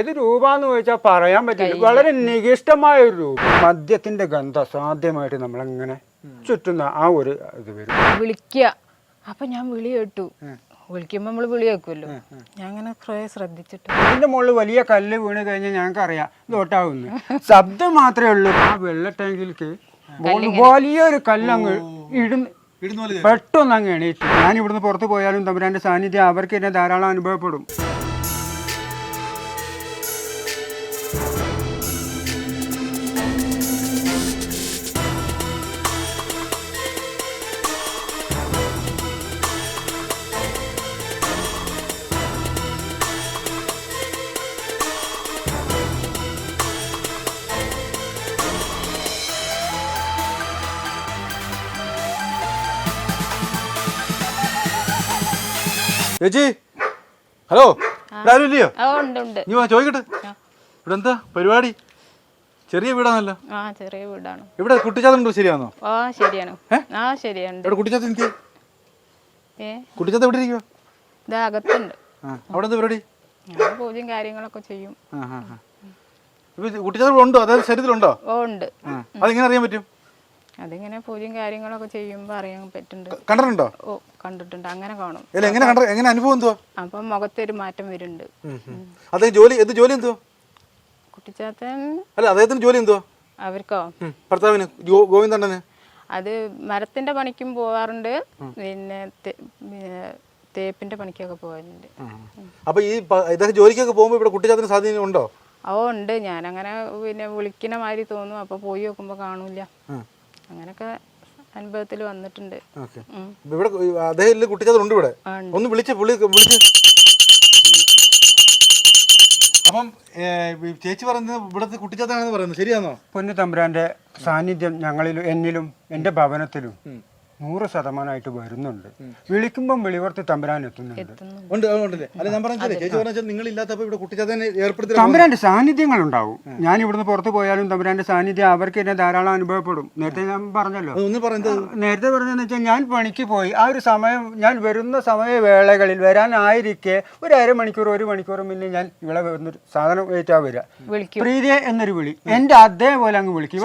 ഏത് രൂപാന്ന് ചോദിച്ചാൽ പറയാൻ പറ്റില്ല. വളരെ നികിഷ്ടമായ ഒരു രൂപം. മദ്യത്തിന്റെ ഗന്ധം സാധ്യമായിട്ട് നമ്മളെങ്ങനെ ചുറ്റുന്ന ആ ഒരു ഇത് വരും. വിളിക്കുക അപ്പൊ ഞാൻ വിളി കേട്ടു വിളിക്കുമ്പോ നമ്മൾ വിളി കേൾക്കുമല്ലോ ഞാൻ അങ്ങനെ കുറെ ശ്രദ്ധിച്ചിട്ട്. ഇതിന്റെ മുകളിൽ വലിയ കല്ല് വീണ് കഴിഞ്ഞാൽ ഞങ്ങൾക്ക് അറിയാം ഇതോട്ടാവുന്നു ശബ്ദം മാത്രമേ ഉള്ളൂ. ആ വെള്ള ടാങ്കിലേക്ക് മുകളിൽ വലിയൊരു കല്ലങ്ങ് ഇടുന്ന് ഇടുന്ന പെട്ടെന്ന് അങ്ങ് എണീറ്റ്. ഞാൻ ഇവിടുന്ന് പുറത്തു പോയാലും തമ്പുരാന്റെ സാന്നിധ്യം അവർക്ക് എന്നെ ധാരാളം അനുഭവപ്പെടും. ചേച്ചി? ഹലോ? ആരും ഇല്ലയോ ആ ഉണ്ട് ഉണ്ട്. നീ വാ ചോദിക്കട്ടെ. ഇവിടെ എന്താ പരിപാടി? ചെറിയ വീടാണല്ലോ. ആ ചെറിയ വീടാണ്. ഇവിടെ കുട്ടിച്ചാത്തുണ്ടോ ശരിയാണോ? ആ ശരിയാണ്. ആ ശരിയുണ്ട്. ഇവിടെ കുട്ടിച്ചാത്ത എനിക്ക്? ഏ? കുട്ടിച്ചാത്ത എവിടെ ഇരിക്കുവോ? ഇത് അകത്തുണ്ട്. ആ അവിടെ എന്താ പരിപാടി? ഞാൻ പൂജയും കാര്യങ്ങളൊക്കെ ചെയ്യും. ആ ആ ആ. ഇപ്പൊ കുട്ടിച്ചാത്ത ഉണ്ടോ? അതായത് ശരീരത്തിലുണ്ടോ? ഓ ഉണ്ട്. ആ അതെങ്ങനെ അറിയാൻ പറ്റും? അതിങ്ങനെ പൂജയും കാര്യങ്ങളൊക്കെ ചെയ്യുമ്പോൾ അറിയാൻ പറ്റുന്നുണ്ട്. കണ്ടിട്ടുണ്ടോ? ഓ കണ്ടിട്ടുണ്ട്. അങ്ങനെ കാണും. അല്ല എങ്ങനെ കണ്ട എങ്ങനെ അനുഭവം എന്തോ അപ്പം മുഖത്തൊരു മാറ്റം വരുന്നുണ്ട്. അദ്ദേഹം ജോലി എന്ത് ജോലി എന്തോ കുട്ടിച്ചാത്തൻ അല്ല അദ്ദേഹത്തിന് ജോലി എന്തോ അവർക്കോ? ഭർത്താവിന് ഗോവിന്ദണ്ണന്? അത് മരത്തിന്റെ പണിക്കും പോവാറുണ്ട്. പിന്നെ തേപ്പിന്റെ പണിക്കൊക്കെ പോവാറുണ്ട്. അപ്പൊ ഈ ഇതൊക്കെ ജോലിക്കൊക്കെ പോകുമ്പോൾ ഇവിടെ കുട്ടിച്ചാത്തിന് സാധ്യത ഉണ്ടോ? ഓ ഉണ്ട്. ഞാനങ്ങനെ പിന്നെ വിളിക്കുന്ന മാതിരി തോന്നും. അപ്പൊ പോയി നോക്കുമ്പോ കാണൂല അങ്ങനൊക്കെ അനുഭവത്തിൽ വന്നിട്ടുണ്ട്. ഇവിടെ അദ്ദേഹം കുട്ടിച്ചതുണ്ട് ഇവിടെ. ഒന്ന് വിളിച്ച വിളിച്ച്. അപ്പം ചേച്ചി പറയുന്നത് ഇവിടുത്തെ കുട്ടിച്ചതാണെന്ന് പറയുന്നത് ശരിയാണോ? പൊന്നു തമ്പുരാന്റെ സാന്നിധ്യം ഞങ്ങളിലും എന്നിലും എന്റെ ഭവനത്തിലും. നൂറ് ശതമാനമായിട്ട് വരുന്നുണ്ട്. വിളിക്കുമ്പം വെളിവർത്തി തമ്പുരാൻ എത്തുന്നുണ്ട്. എത്തുന്നു ഉണ്ട് ഉണ്ടല്ലേ അല്ല ഞാൻ പറഞ്ഞില്ലേ ചേച്ചി പറഞ്ഞാൽ നിങ്ങൾ ഇല്ലാത്തപ്പോൾ ഇവിടെ കുട്ടിച്ചാത്തനെ ഏർപ്പെടുത്തി തമ്പുരാന്റെ സാന്നിധ്യങ്ങൾ ഉണ്ടാവും ഞാൻ ഇവിടുന്ന് പുറത്ത് പോയാലും തമ്പുരാന്റെ സാന്നിധ്യം അവർക്ക് എന്നെ ധാരാളം അനുഭവപ്പെടും. നേരത്തെ ഞാൻ പറഞ്ഞല്ലോ. ഒന്ന് നേരത്തെ പറഞ്ഞതെന്ന് വെച്ചാൽ ഞാൻ പണിക്ക് പോയി. ആ ഒരു സമയം ഞാൻ വരുന്ന സമയവേളകളിൽ വരാനായിരിക്കെ ഒരു അരമണിക്കൂർ ഒരു മണിക്കൂർ മുന്നേ ഞാൻ ഇവിടെ വന്നൊരു സാധനം ഏറ്റാ വരിക പ്രീതി പ്രീതിയെ എന്നൊരു വിളി. എന്റെ അതേപോലെ അങ്ങ് വിളിക്കും.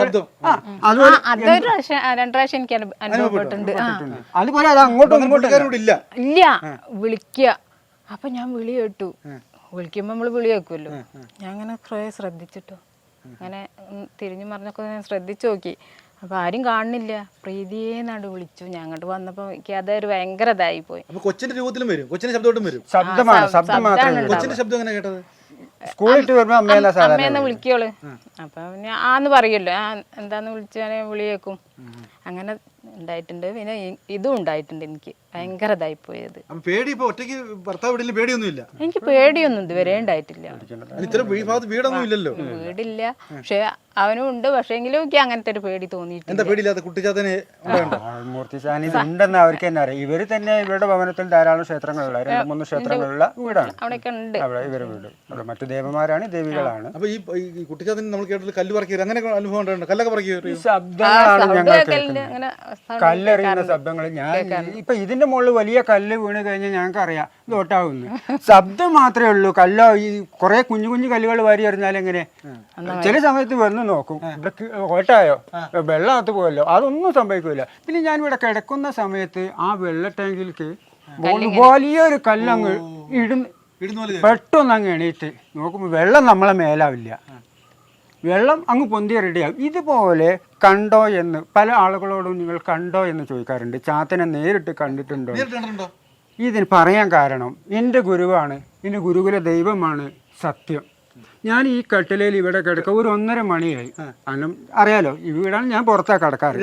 പ്രാവശ്യം എനിക്ക് അനുഭവപ്പെട്ടിട്ടുണ്ട് ആ. അതുപോലെ അത് അങ്ങോട്ടും ഇങ്ങോട്ടും പുള്ളിക്കാരൻ ഇല്ല. ഇല്ല. വിളിക്കുക അപ്പൊ ഞാൻ വിളി കേട്ടു. വിളിക്കുമ്പോ നമ്മൾ വിളി കേൾക്കുമല്ലോ ഞാൻ അങ്ങനെ കുറെ ശ്രദ്ധിച്ചിട്ടോ. അങ്ങനെ ഉം, തിരിഞ്ഞു മറിഞ്ഞൊക്കെ ഞാൻ ശ്രദ്ധിച്ചു നോക്കി. അപ്പൊ ആരും കാണുന്നില്ല. പ്രീതിയേന്നാണ്ട് വിളിച്ചു. ഞാൻ അങ്ങോട്ട് വന്നപ്പോ എനിക്ക് അതൊരു ഭയങ്കര ഇതായി പോയി. അപ്പൊ കൊച്ചിന്റെ രൂപത്തിലും വരും. കൊച്ചിന്റെ ശബ്ദമായിട്ടും വരും. ശബ്ദമാണ്. ശബ്ദം മാത്രമേ ഉള്ളൂ. കൊച്ചിന്റെ ശബ്ദം എങ്ങനെ കേട്ടത്? സ്കൂളിട്ട് വരുമ്പോ അമ്മയെന്ന സാധാരണ അമ്മയെന്ന് വിളിക്കോൾ അപ്പൊ ഞാൻ ആന്ന് പറയല്ലോ ആ എന്താന്ന് വിളിച്ചാൽ വിളി കേൾക്കും. അങ്ങനെ ഉണ്ടായിട്ടുണ്ട്. പിന്നെ ഇതും ഉണ്ടായിട്ടുണ്ട് എനിക്ക്. ഭയങ്കര ഇതായി പോയത് പേടി ഇപ്പൊ ഒറ്റയ്ക്ക് ഭർത്താവ് വീട്ടിൽ പേടിയൊന്നും ഇല്ല എനിക്ക് പേടിയൊന്നും ഇതുവരെ ഉണ്ടായിട്ടില്ല. ഇത്ര വീടൊന്നും ഇല്ലല്ലോ? വീടില്ല. പക്ഷെ അവനും ഉണ്ട്. പക്ഷെ എങ്കിലും എനിക്ക് അങ്ങനത്തെ ഒരു പേടി തോന്നിയിട്ടില്ല. എന്താ പേടിയില്ലാത്ത കുട്ടിച്ചാത്തനെ മൂർത്തി സാന്നിധ്യം ഉണ്ടെന്ന് അവർക്ക് തന്നെ അറിയാം. ഇവർ തന്നെ ഇവരുടെ ഭവനത്തിൽ ധാരാളം ക്ഷേത്രങ്ങളുള്ള രണ്ട് മൂന്ന് ക്ഷേത്രങ്ങളുള്ള വീടാണ്. അവിടെയൊക്കെ ഉണ്ട്. അവിടെ ഇവരുടെ വീട്. അവിടെ മറ്റു ദേവന്മാരാണ് ദേവികളാണ്. അപ്പൊ ഈ ഈ കുട്ടിച്ചാത്തൻ നമ്മൾ കേട്ടിട്ട് കല്ല് പറക്കി. അങ്ങനെ അനുഭവം കല്ലൊക്കെ പറക്കി ശബ്ദങ്ങളാണ് ഞങ്ങൾ കേൾക്കുന്നത്. കല്ലെറിയുന്ന ശബ്ദങ്ങൾ. ഞാൻ ഇപ്പൊ ഇതിന്റെ മുകളിൽ വലിയ കല്ല് വീണ് കഴിഞ്ഞാൽ ഞങ്ങൾക്ക് അറിയാം ഇത് ഒട്ടാവുന്നു. ശബ്ദം മാത്രമേ ഉള്ളൂ. കല്ലോ ഈ കുറെ കുഞ്ഞു കുഞ്ഞു കല്ലുകൾ വാരി എറിഞ്ഞാൽ എങ്ങനെ? ചില സമയത്ത് വന്ന് നോക്കും. ഇവിടെ ഓട്ടായോ വെള്ളമകത്ത് പോയല്ലോ. അതൊന്നും സംഭവിക്കൂല. പിന്നെ ഞാൻ ഇവിടെ കിടക്കുന്ന സമയത്ത് ആ വെള്ള ടാങ്കിലേക്ക് വലിയൊരു കല്ലങ്ങ് ഇടുന്ന പെട്ടെന്ന് അങ്ങ് എണീറ്റ് നോക്കുമ്പോൾ വെള്ളം നമ്മളെ മേലാവില്ല. വെള്ളം അങ്ങ് പൊന്തി റെഡിയാവും ഇതുപോലെ കണ്ടോ എന്ന്. പല ആളുകളോടും നിങ്ങൾ കണ്ടോ എന്ന് ചോദിക്കാറുണ്ട്. ചാത്തനെ നേരിട്ട് കണ്ടിട്ടുണ്ടോ? ഇതിന് പറയാൻ കാരണം എന്റെ ഗുരുവാണ് എന്റെ ഗുരുകുല ദൈവമാണ് സത്യം. ഞാൻ ഈ കട്ടിലയിൽ ഇവിടെ കിടക്കുക ഒരു ഒന്നര മണിയായി. കാരണം അറിയാലോ ഇവിടാണ് ഞാൻ പുറത്താ കിടക്കാറ്.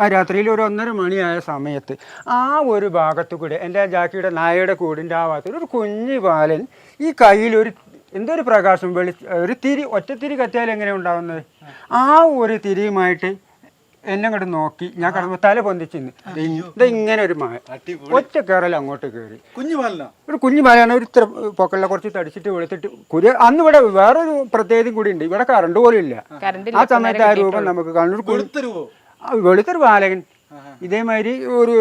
ആ രാത്രിയിൽ ഒരു ഒന്നര മണിയായ സമയത്ത് ആ ഒരു ഭാഗത്തു കൂടെ എന്റെ ജാക്കിയുടെ നായയുടെ കൂടിന്റെ ആ ഭാഗത്ത് ഒരു കുഞ്ഞു ബാലൻ ഈ കയ്യിൽ ഒരു എന്തൊരു പ്രകാശം? വെളി ഒരു തിരി ഒറ്റത്തിരി കത്തിയാൽ എങ്ങനെ ഉണ്ടാവുന്നത്? ആ ഒരു തിരിയുമായിട്ട് എന്നെ അങ്ങോട്ട് നോക്കി ഞാൻ കിടന്നു തല പൊന്തിച്ചിന്ന് ഇത് ഇങ്ങനെ ഒരു മായ ഒറ്റ കയറൽ അങ്ങോട്ട് കയറി. കുഞ്ഞു പാലന ഒരു കുഞ്ഞു മലയാണ് ഒരു ഇത്ര പൊക്കളിലെ കുറച്ച് തടിച്ചിട്ട് വെളുത്തിട്ട് കുരിയ അന്ന് ഇവിടെ വേറൊരു പ്രത്യേകതയും കൂടി ഉണ്ട്. ഇവിടെ കറണ്ട് പോലും ഇല്ല. ആ. സമയത്ത് ആ രൂപം നമുക്ക് കാണുന്നു വെളുത്തൊരു ബാലകൻ. ഇതേമാതിരി ഒരു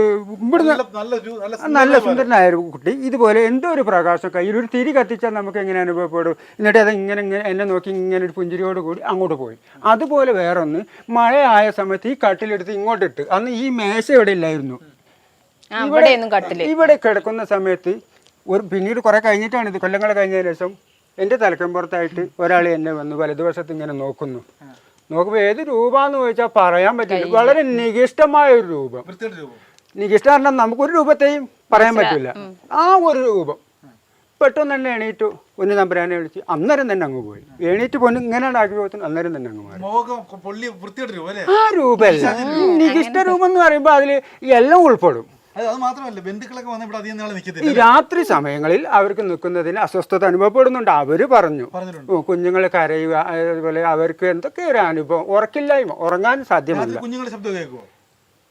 ഇവിടുന്ന് നല്ല നല്ല നല്ല നല്ല സുന്ദരനായ ഒരു കുട്ടി. ഇതുപോലെ എന്തോ ഒരു പ്രകാശം കയ്യിൽ ഒരു തിരി കത്തിച്ചാൽ നമുക്ക് എങ്ങനെ അനുഭവപ്പെടും? എന്നിട്ട് അത് ഇങ്ങനെ ഇങ്ങനെ എന്നെ നോക്കി ഇങ്ങനെ ഒരു പുഞ്ചിരിയോട് കൂടി അങ്ങോട്ട് പോയി. അതുപോലെ വേറൊന്ന് മഴയായ സമയത്ത് ഈ കട്ടിലെടുത്ത് ഇങ്ങോട്ടിട്ട് അന്ന് ഈ മേശ ഇവിടെ ഇല്ലായിരുന്നു. ഇവിടെ ഇവിടെ കിടക്കുന്ന സമയത്ത് ഒരു പിന്നീട് കുറെ കഴിഞ്ഞിട്ടാണ് ഇത് കൊല്ലങ്ങൾ കഴിഞ്ഞ ശേഷം എന്റെ തലക്കമ്പുറത്തായിട്ട് ഒരാൾ എന്നെ വന്നു വലതുവശത്ത് ഇങ്ങനെ നോക്കുന്നു. നോക്കുമ്പോൾ ഏത് രൂപമെന്ന് ചോദിച്ചാൽ പറയാൻ പറ്റില്ല. വളരെ നികിഷ്ടമായ ഒരു രൂപം. നികിഷ്ടം രൂപം. നികിഷ്ട പറഞ്ഞാൽ നമുക്കൊരു രൂപത്തെയും പറയാൻ പറ്റില്ല ആ ഒരു രൂപം. പെട്ടെന്ന് തന്നെ എണീറ്റു പൊന്നു തമ്പുരാനെ വിളിച്ച് അന്നേരം തന്നെ അങ്ങ് പോയി. എണീറ്റ് പൊന്നു ഇങ്ങനെ ആക്കി പോകുന്നു അന്നേരം തന്നെ അങ്ങ് മാറി. ആ രൂപമല്ല നികിഷ്ട രൂപം. എന്ന് പറയുമ്പോൾ അതിൽ എല്ലാം ഉൾപ്പെടും. അത് അത് മാത്രമല്ല ബന്ധുക്കളൊക്കെ വന്ന് ഇവിടെ അധികം നാളെ ഈ രാത്രി സമയങ്ങളിൽ അവർക്ക് നിൽക്കുന്നതിന് അസ്വസ്ഥത അനുഭവപ്പെടുന്നുണ്ട്. അവർ പറഞ്ഞു. പറഞ്ഞിട്ടുണ്ട്. കുഞ്ഞുങ്ങൾ കരയുക അതുപോലെ അവർക്ക് എന്തൊക്കെ ഒരു അനുഭവം? ഉറക്കില്ലായ്മ ഉറങ്ങാൻ സാധ്യമല്ല. കുഞ്ഞുങ്ങളുടെ ശബ്ദം കേൾക്കുമോ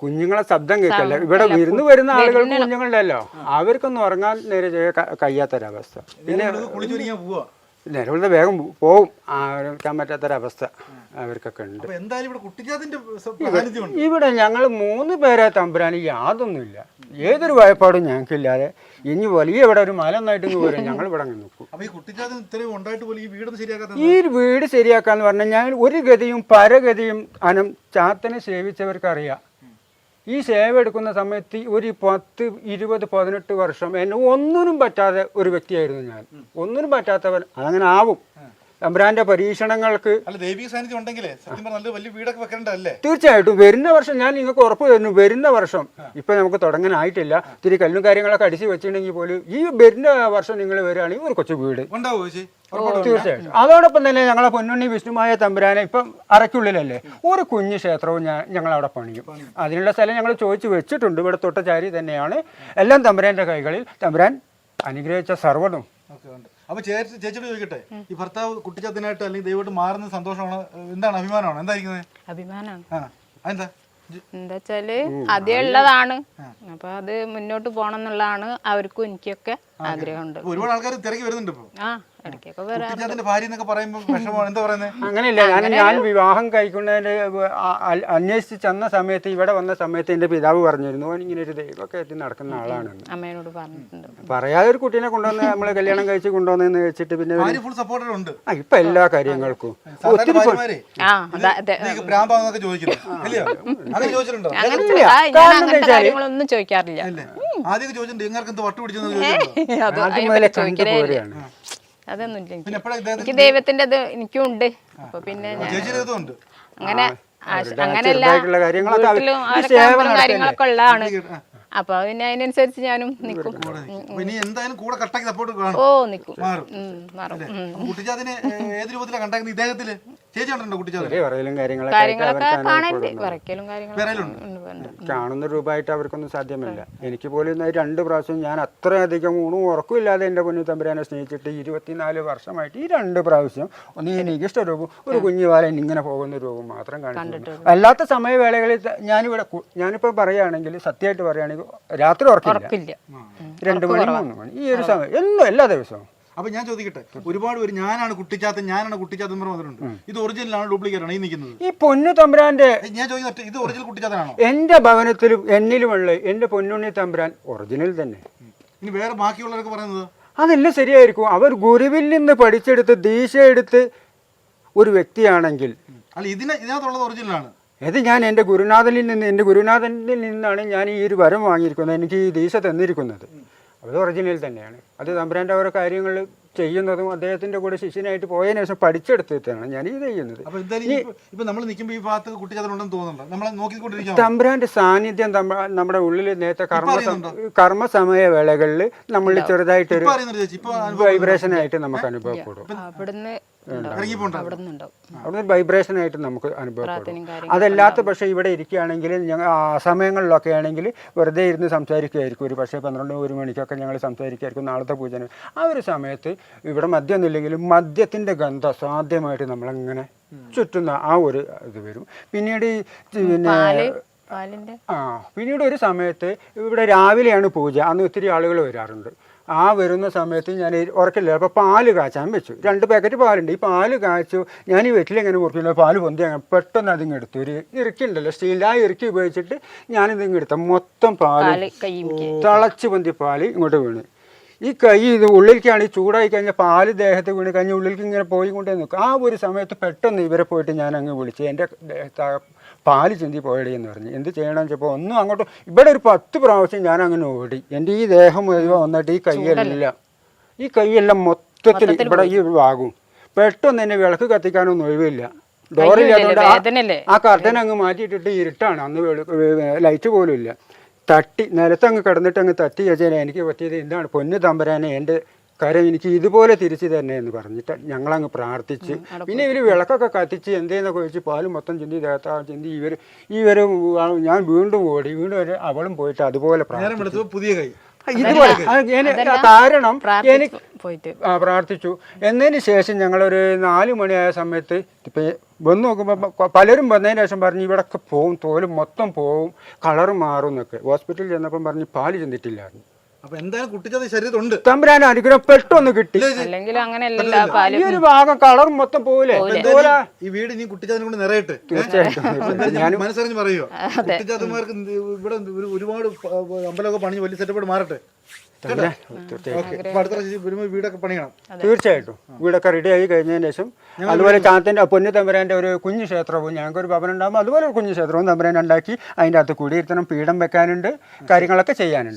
കുഞ്ഞുങ്ങളെ ശബ്ദം കേൾക്കല്ല. ഇവിടെ വിരുന്ന് വരുന്ന ആളുകൾക്ക് കുഞ്ഞുങ്ങളുണ്ടല്ലോ അവർക്കൊന്നും ഉറങ്ങാൻ നേരെ കഴിയാത്തൊരവസ്ഥ. പിന്നെ പോവാ. നിലവിളത്തെ വേഗം പോകും ആ എടുക്കാൻ പറ്റാത്തൊരവസ്ഥ അവർക്കൊക്കെ ഉണ്ട്. ഇവിടെ ഞങ്ങൾ മൂന്ന് പേരെ തമ്പുരാന് യാതൊന്നുമില്ല. ഏതൊരു ഭയപ്പാടും ഞങ്ങൾക്കില്ലാതെ ഇനി വലിയ ഇവിടെ ഒരു മല ഒന്നായിട്ട് ഇങ്ങ് വരും. ഞങ്ങൾ ഇവിടെ അങ്ങ് നിൽക്കും. ഈ വീട് ശരിയാക്കാന്ന് പറഞ്ഞാൽ ഞാൻ ഒരു ഗതിയും പരഗതിയും അനം ചാത്തനെ സേവിച്ചവർക്ക് അറിയാം ഈ സേവ എടുക്കുന്ന സമയത്ത് ഒരു പത്ത് ഇരുപത് പതിനെട്ട് വർഷം എന്നെ ഒന്നിനും പറ്റാതെ ഒരു വ്യക്തിയായിരുന്നു ഞാൻ. ഒന്നിനും പറ്റാത്തവൻ അതങ്ങനെ ആവും. തമ്പുരാന്റെ പരീക്ഷണങ്ങൾക്ക് അല്ല ദൈവിക സാന്നിധ്യം ഉണ്ടെങ്കിലേ സത്യം പറഞ്ഞാൽ വലിയ വീടൊക്കെ വെക്കേണ്ടതല്ലേ? തീർച്ചയായിട്ടും. വരുന്ന വർഷം ഞാൻ നിങ്ങൾക്ക് ഉറപ്പ് തരുന്നു വരുന്ന വർഷം. ഇപ്പൊ നമുക്ക് തുടങ്ങാനായിട്ടില്ല. ഇത്തിരി കല്ലും കാര്യങ്ങളൊക്കെ അടിച്ചു വെച്ചിട്ടുണ്ടെങ്കിൽ പോലും ഈ വരുന്ന വർഷം നിങ്ങൾ വരികയാണെങ്കിൽ ഒരു കൊച്ചു വീട്. തീർച്ചയായിട്ടും. അതോടൊപ്പം തന്നെ ഞങ്ങളെ പൊന്നുണ്ണി വിഷ്ണുമായ തമ്പുരാനെ ഇപ്പം അറയ്ക്കുള്ളിലല്ലേ ഒരു കുഞ്ഞു ക്ഷേത്രവും ഞാൻ ഞങ്ങൾ അവിടെ പണിയും. അതിനുള്ള സ്ഥലം ഞങ്ങൾ ചോദിച്ചു വെച്ചിട്ടുണ്ട്. ഇവിടെ തൊട്ടചാരി തന്നെയാണ്. എല്ലാം തമ്പുരാന്റെ കൈകളിൽ. തമ്പുരാൻ അനുഗ്രഹിച്ച സർവതും. അപ്പൊ ചേച്ചി ചേച്ചിയോട് ചോദിക്കട്ടെ ഈ ഭർത്താവ് കുട്ടിച്ചാത്തിനായിട്ട് അല്ലെങ്കിൽ ദൈവമായിട്ട് മാറുന്ന സന്തോഷമാണ് എന്താണ് അഭിമാനമാണ്? എന്തായിരിക്കുന്നത്? അഭിമാനാണ് ആ അതെന്താ? ജി- എന്താ വെച്ചാൽ ആദ്യം ഉള്ളതാണ്. അപ്പൊ അത് മുന്നോട്ട് പോണം എന്നുള്ളതാണ് അവർക്കും എനിക്കൊക്കെ ആഗ്രഹമുണ്ട്. ഒരുപാട് ആൾക്കാർ തിരക്കി വരുന്നുണ്ട് ഇപ്പൊ. ആ. അങ്ങനെയില്ല ഞാൻ ഞാൻ വിവാഹം കഴിക്കുന്നതിന് അന്വേഷിച്ച് ചെന്ന സമയത്ത് ഇവിടെ വന്ന സമയത്ത് എന്റെ പിതാവ് പറഞ്ഞിരുന്നു. "ഓൻ ഇങ്ങനെ ഒരു ദൈവമൊക്കെ എത്തി നടക്കുന്ന ആളാണ് അമ്മയോട് പറഞ്ഞിട്ടുണ്ട്. പറയാതെ ഒരു കുട്ടീനെ കൊണ്ടുവന്ന് നമ്മൾ കല്യാണം കഴിച്ച് കൊണ്ടുവന്നെന്ന് വെച്ചിട്ട് പിന്നെ ആ, ഇപ്പൊ എല്ലാ കാര്യങ്ങൾക്കും. ഒത്തിരി ചോദിക്കാറില്ല. ആദ്യം മുതലേ ഇല്ല. കണ്ടുപോരുകയാണ് അതൊന്നും ഇല്ല എനിക്ക്. ദൈവത്തിന്റെ അത് എനിക്കും ഉണ്ട്. അപ്പൊ പിന്നെ അങ്ങനെ അങ്ങനെയല്ല വീട്ടിലും? കാര്യങ്ങളൊക്കെ ഉള്ളതാണ്. അപ്പൊ പിന്നെ അതിനനുസരിച്ച് ഞാനും നിക്കും. ഇനി എന്തായാലും കൂടെ കട്ടാക്കി സപ്പോർട്ട് കാണും ഓ നിക്കും. മാറും. ഏത് രൂപത്തിലാണ് കണ്ടാക്കുന്നത് ഇദ്ദേഹത്തിൽ? ചേച്ചി കണ്ടിട്ടുണ്ടോ കുട്ടിച്ചാതിനെ ചെറിയ പറയലും കാര്യങ്ങളൊക്കെ ആയിട്ട് കാര്യങ്ങളൊക്കെ അവർക്ക് കാണലുണ്ട് അനുഭവപ്പെടുന്നു. വരയ്ക്കലും കാര്യങ്ങളൊക്കെ ഉണ്ട്, ഉണ്ട്. കാണുന്ന രൂപമായിട്ട് അവർക്കൊന്നും സാധ്യമല്ല. എനിക്ക് പോലും ഇന്ന് രണ്ട് പ്രാവശ്യം ഞാൻ അത്രയധികം ഊണും ഉറക്കമില്ലാതെ എന്റെ പൊന്നു തമ്പുരാനെ സ്നേഹിച്ചിട്ട് ഇരുപത്തിനാല് വർഷമായിട്ട് ഈ രണ്ട് പ്രാവശ്യം ഒന്ന് എനിക്ക് നികിഷ്ട രൂപം ഒരു കുഞ്ഞു വാല ഇങ്ങനെ പോകുന്ന രൂപം മാത്രം കാണിച്ചിട്ടുണ്ട് അല്ലാത്ത സമയവേളകളിൽ ത- ഞാനിവിടെ കു- ഞാനിപ്പോൾ പറയുകയാണെങ്കിൽ സത്യമായിട്ട് പറയുകയാണെങ്കിൽ രാത്രി ഉറക്കില്ല. ഉറപ്പില്ല. രണ്ട് മണി മൂന്ന് മണി ഈ ഒരു സമയം എന്നും എല്ലാ ദിവസവും. അപ്പൊ ഞാൻ ചോദിക്കട്ടെ ഒരുപാട് പേര് ഞാനാണ് കുട്ടിച്ചാത്തൻ ഞാനാണ് കുട്ടിച്ചാത്തൻ എന്ന് വന്നിട്ടുണ്ട്. ഇത് ഒറിജിനലാണ് ഡ്യൂപ്ലിക്കേറ്റ് ആണ്? ഈ നിൽക്കുന്നത്. ഈ പൊന്നു തമ്പുരാന്റെ ഞാൻ ചോദിക്കട്ടെ ഇത് ഒറിജിനൽ കുട്ടിച്ചാത്തനാണോ എന്റെ ഭവനത്തിലും എന്നിലുമുള്ള എന്റെ പൊന്നുണ്ണി തമ്പുരാൻ ഒറിജിനൽ തന്നെ. ഇനി വേറെ ബാക്കിയുള്ളവരൊക്കെ പറയുന്നത്? അതെല്ലാം ശരിയായിരിക്കും. അവർ ഗുരുവിൽ നിന്ന് പഠിച്ചെടുത്ത് ദീശ എടുത്ത് ഒരു വ്യക്തിയാണെങ്കിൽ. അല്ല ഇതിനെ ഇതിനകത്തുള്ളത് ഒറിജിനലാണ് ഇത് ഞാൻ എന്റെ ഗുരുനാഥനിൽ നിന്ന് എന്റെ ഗുരുനാഥനിൽ നിന്നാണ് ഞാൻ ഈ ഒരു വരം വാങ്ങിയിരിക്കുന്നത്. എനിക്ക് ഈ ദീശ തന്നിരിക്കുന്നത്. അത് ഒറിജിനൽ തന്നെയാണ്. അത് തമ്പുരാന്റെ ഓരോ കാര്യങ്ങൾ ചെയ്യുന്നതും അദ്ദേഹത്തിന്റെ കൂടെ ശിഷ്യനായിട്ട് പോയതിനു ശേഷം പഠിച്ചെടുത്തിട്ടാണ് ഞാൻ ഇത് ചെയ്യുന്നത്. ഇപ്പൊ നമ്മൾ നിൽക്കുമ്പോൾ ഈ ഭാഗത്ത് തോന്നുന്നുണ്ട്? നമ്മളെ തമ്പുരാന്റെ സാന്നിധ്യം നമ്മുടെ ഉള്ളിൽ നേരത്തെ കർമ്മ? കർമ്മസമയ വേളകളിൽ നമ്മൾ ചെറുതായിട്ടൊരു വൈബ്രേഷൻ ആയിട്ട് നമുക്ക് അനുഭവപ്പെടും. അവിടെ വൈബ്രേഷൻ ആയിട്ട് നമുക്ക് അനുഭവപ്പെടും. അതല്ലാത്ത പക്ഷേ ഇവിടെ ഇരിക്കുകയാണെങ്കിൽ ഞങ്ങൾ ആ സമയങ്ങളിലൊക്കെ ആണെങ്കിൽ വെറുതെ ഇരുന്ന് സംസാരിക്കുമായിരിക്കും ഒരു പക്ഷേ പന്ത്രണ്ട് ഒരു മണിക്കൊക്കെ ഞങ്ങൾ സംസാരിക്കുമായിരിക്കും നാളത്തെ പൂജന. ആ ഒരു സമയത്ത് ഇവിടെ മദ്യം ഒന്നുമില്ലെങ്കിലും മദ്യത്തിന്റെ ഗന്ധം സാധ്യമായിട്ട് നമ്മളങ്ങനെ ചുറ്റുന്ന ആ ഒരു ഇത് വരും. പിന്നീട് പിന്നെ ആ പിന്നീട് ഒരു സമയത്ത് ഇവിടെ രാവിലെയാണ് പൂജ. അന്ന് ഒത്തിരി ആളുകൾ വരാറുണ്ട്. ആ വരുന്ന സമയത്ത് ഞാൻ ഉറക്കില്ല. അപ്പോൾ പാൽ കാച്ചാൻ വെച്ചു. രണ്ട് പാക്കറ്റ് പാലുണ്ട്. ഈ പാൽ കാച്ചു ഞാൻ ഈ വെറ്റിൽ എങ്ങനെ മുറിക്കില്ല? പാൽ പൊന്തി അങ്ങനെ പെട്ടെന്ന് അതിങ്ങ് എടുത്തു. ഒരു ഇറുക്കുണ്ടല്ലോ സ്റ്റീൽ ആ ഇറുക്കി ഉപയോഗിച്ചിട്ട് ഞാനിതിങ്ങ് എടുത്ത. മൊത്തം പാൽ തിളച്ച് പൊന്തി പാൽ ഇങ്ങോട്ട് വീണ്. ഈ കൈ ഇത് ഉള്ളിലേക്കാണ് ഈ ചൂടായി കഴിഞ്ഞാൽ പാൽ ദേഹത്ത് വീണ് കഴിഞ്ഞ് ഉള്ളിലേക്ക് ഇങ്ങനെ പോയി കൊണ്ടേ നിൽക്കും. ആ ഒരു സമയത്ത് പെട്ടെന്ന് ഇവരെ പോയിട്ട് ഞാൻ അങ്ങ് വിളിച്ചു. എന്റെ ദേഹത്ത് ആ പാൽ ചിന്തി പോയടി എന്ന് പറഞ്ഞു. എന്ത് ചെയ്യണം വെച്ചപ്പോൾ ഒന്നും അങ്ങോട്ട് ഇവിടെ ഒരു പത്ത് പ്രാവശ്യം ഞാൻ അങ്ങനെ ഓടി. എന്റെ ഈ ദേഹം മുഴുവൻ വന്നിട്ട് ഈ കൈയെല്ലാം ഈ കൈയെല്ലാം മൊത്തത്തിൽ ഇവിടെ ഈ ഭാഗവും. പെട്ടെന്ന് എന്നെ വിളക്ക് കത്തിക്കാനൊന്നും ഒഴിവില്ല. ഡോറില്ലാത്തതുകൊണ്ട്? ആ കർട്ടൻ അങ്ങ് മാറ്റിയിട്ടിട്ട് ഇരുട്ടാണ്. അന്ന് ലൈറ്റ് പോലും ഇല്ല തട്ടി നിലത്തങ്ങ് കിടന്നിട്ട് അങ്ങ് തട്ടി വെച്ചാൽ എനിക്ക് പറ്റിയത് എന്താണ്? പൊന്നു തമ്പരാനെ എന്റെ കാര്യം എനിക്ക് ഇതുപോലെ തിരിച്ചു തന്നെ എന്ന് പറഞ്ഞിട്ട് ഞങ്ങളങ്ങ് പ്രാർത്ഥിച്ച്. പിന്നെ ഇവർ വിളക്കൊക്കെ കത്തിച്ച് എന്തേന്നൊക്കെ വെച്ച് പാൽ മൊത്തം ചിന്തി ദേഹത്താ ചിന്തി ഇവർ ഇവർ ഞാൻ വീണ്ടും ഓടി വീണ്ടും അവളും പോയിട്ട് അതുപോലെ പുതിയ കൈ. ഇതുപോലെ. ഞാൻ- കാരണം എനിക്ക് പ്രാർത്ഥിച്ചു പോയിട്ട്. ആ പ്രാർത്ഥിച്ചു. എന്നതിന് ശേഷം ഞങ്ങളൊരു നാല് മണിയായ സമയത്ത് ഇപ്പം വന്ന് നോക്കുമ്പോൾ പലരും വന്നതിന് ശേഷം പറഞ്ഞു ഇവിടൊക്കെ പോവും തോലും മൊത്തം പോവും കളറ് മാറും എന്നൊക്കെ. ഹോസ്പിറ്റലിൽ ചെന്നപ്പം പറഞ്ഞ് പാൽ ചെന്നിട്ടില്ലായിരുന്നു അപ്പൊ എന്തായാലും കുട്ടിച്ചത് ശരീരത്തുണ്ട് തമ്പുരാൻ അനുഗ്രഹം പെട്ടൊന്ന് കിട്ടി. അല്ലെങ്കിൽ അങ്ങനെയല്ല പാൽ ഈ ഒരു ഭാഗം കളർ മൊത്തം പോലെ ഈ വീട് ഇനി കുട്ടിച്ചതിനെ കൊണ്ട് നിറയട്ടെ. തീർച്ചയായിട്ടും. ഞാൻ മനസ്സറിഞ്ഞ് പറയുക കുട്ടിച്ചാത്തന്മാർക്ക് ഇവിടെ ഒരുപാട് അമ്പലമൊക്കെ പണിഞ്ഞ് വലിയ സെറ്റപ്പോട് മാറട്ടെ. തീർച്ചയായിട്ടും. വീടൊക്കെ പണിയണം. തീർച്ചയായിട്ടും. വീടൊക്കെ റെഡി ആയി കഴിഞ്ഞതിന് ശേഷം അതുപോലെ ചാന്തന്റെ പൊന്നു തമ്പരാന്റെ ഒരു കുഞ്ഞു ക്ഷേത്രവും ഞങ്ങൾക്ക് ഒരു ഭവനം ഉണ്ടാകുമ്പോൾ അതുപോലെ ഒരു കുഞ്ഞു ക്ഷേത്രവും തമ്പുരാൻ ഉണ്ടാക്കി അതിന്റെ അകത്ത് കൂടിയിരുത്തണം. പീഠം വെക്കാനുണ്ട് കാര്യങ്ങളൊക്കെ ചെയ്യാനുണ്ട്.